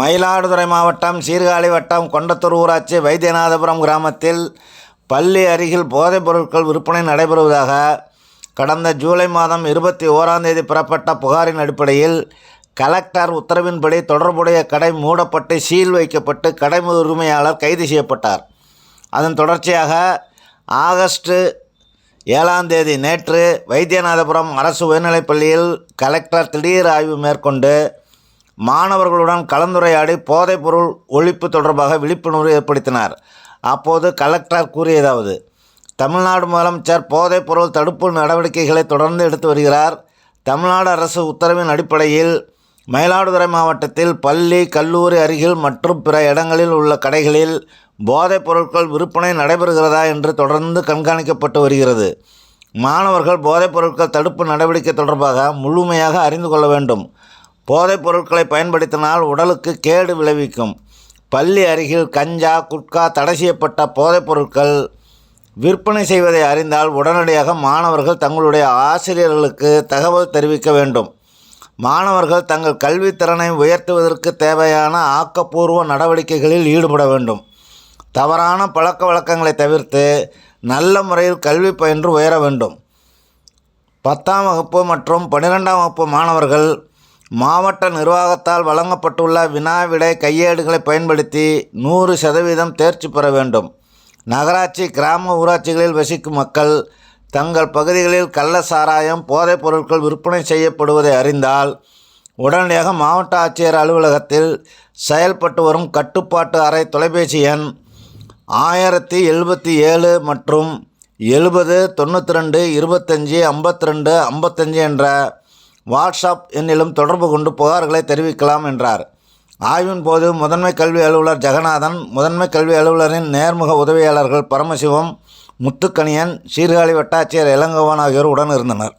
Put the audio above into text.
மயிலாடுதுறை மாவட்டம் சீர்காழி வட்டம் கொண்டத்தூர் ஊராட்சி வைத்தியநாதபுரம் கிராமத்தில் பள்ளி அருகில் போதைப் பொருட்கள் விற்பனை நடைபெறுவதாக கடந்த ஜூலை மாதம் இருபத்தி ஓராம் தேதி பெறப்பட்ட புகாரின் அடிப்படையில் கலெக்டர் உத்தரவின்படி தொடர்புடைய கடை மூடப்பட்டு சீல் வைக்கப்பட்டு கடை உரிமையாளர் கைது செய்யப்பட்டார். அதன் தொடர்ச்சியாக ஆகஸ்ட் ஏழாம் தேதி நேற்று வைத்தியநாதபுரம் அரசு உயர்நிலைப் பள்ளியில் கலெக்டர் திடீர் ஆய்வு மேற்கொண்டு மாணவர்களுடன் கலந்துரையாடி போதைப்பொருள் ஒழிப்பு தொடர்பாக விழிப்புணர்வு ஏற்படுத்தினார். அப்போது கலெக்டர் கூறியதாவது தமிழ்நாடு முதலமைச்சர் போதைப்பொருள் தடுப்பு நடவடிக்கைகளை தொடர்ந்து எடுத்து வருகிறார். தமிழ்நாடு அரசு உத்தரவின் அடிப்படையில் மயிலாடுதுறை மாவட்டத்தில் பள்ளி கல்லூரி அருகில் மற்றும் பிற இடங்களில் உள்ள கடைகளில் போதைப் பொருட்கள் விற்பனை நடைபெறுகிறதா என்று தொடர்ந்து கண்காணிக்கப்பட்டு வருகிறது. மாணவர்கள் போதைப் பொருட்கள் தடுப்பு நடவடிக்கை தொடர்பாக முழுமையாக அறிந்து கொள்ள வேண்டும். போதைப் பொருட்களை பயன்படுத்தினால் உடலுக்கு கேடு விளைவிக்கும். பள்ளி அருகில் கஞ்சா குட்கா தடை செய்யப்பட்ட போதைப் பொருட்கள் விற்பனை செய்வதை அறிந்தால் உடனடியாக மாணவர்கள் தங்களுடைய ஆசிரியர்களுக்கு தகவல் தெரிவிக்க வேண்டும். மாணவர்கள் தங்கள் கல்வித்திறனை உயர்த்துவதற்கு தேவையான ஆக்கப்பூர்வ நடவடிக்கைகளில் ஈடுபட வேண்டும். தவறான பழக்க வழக்கங்களை தவிர்த்து நல்ல முறையில் கல்வி பயின்று உயர வேண்டும். பத்தாம் வகுப்பு மற்றும் பன்னிரெண்டாம் வகுப்பு மாணவர்கள் மாவட்ட நிர்வாகத்தால் வழங்கப்பட்டுள்ள வினாவிடை கையேடுகளை பயன்படுத்தி நூறு சதவீதம் தேர்ச்சி பெற வேண்டும். நகராட்சி கிராம ஊராட்சிகளில் வசிக்கும் மக்கள் தங்கள் பகுதிகளில் கள்ள சாராயம் போதைப் பொருட்கள் விற்பனை செய்யப்படுவதை அறிந்தால் உடனடியாக மாவட்ட ஆட்சியர் அலுவலகத்தில் செயல்பட்டு வரும் கட்டுப்பாட்டு அறை தொலைபேசி எண் ஆயிரத்தி எழுபத்தி ஏழு மற்றும் எழுபது தொண்ணூற்றி ரெண்டு இருபத்தஞ்சி ஐம்பத்தி ரெண்டு ஐம்பத்தஞ்சு என்ற வாட்ஸ்அப் எண்ணிலும் தொடர்பு கொண்டு புகார்களை தெரிவிக்கலாம் என்றார். ஆய்வின் போது முதன்மை கல்வி அலுவலர் ஜெகநாதன் முதன்மை கல்வி அலுவலரின் நேர்முக உதவியாளர்கள் பரமசிவம் முத்துக்கணியன் சீர்காழி வட்டாட்சியர் இளங்கோவன் ஆகியோர் உடன் இருந்தனர்.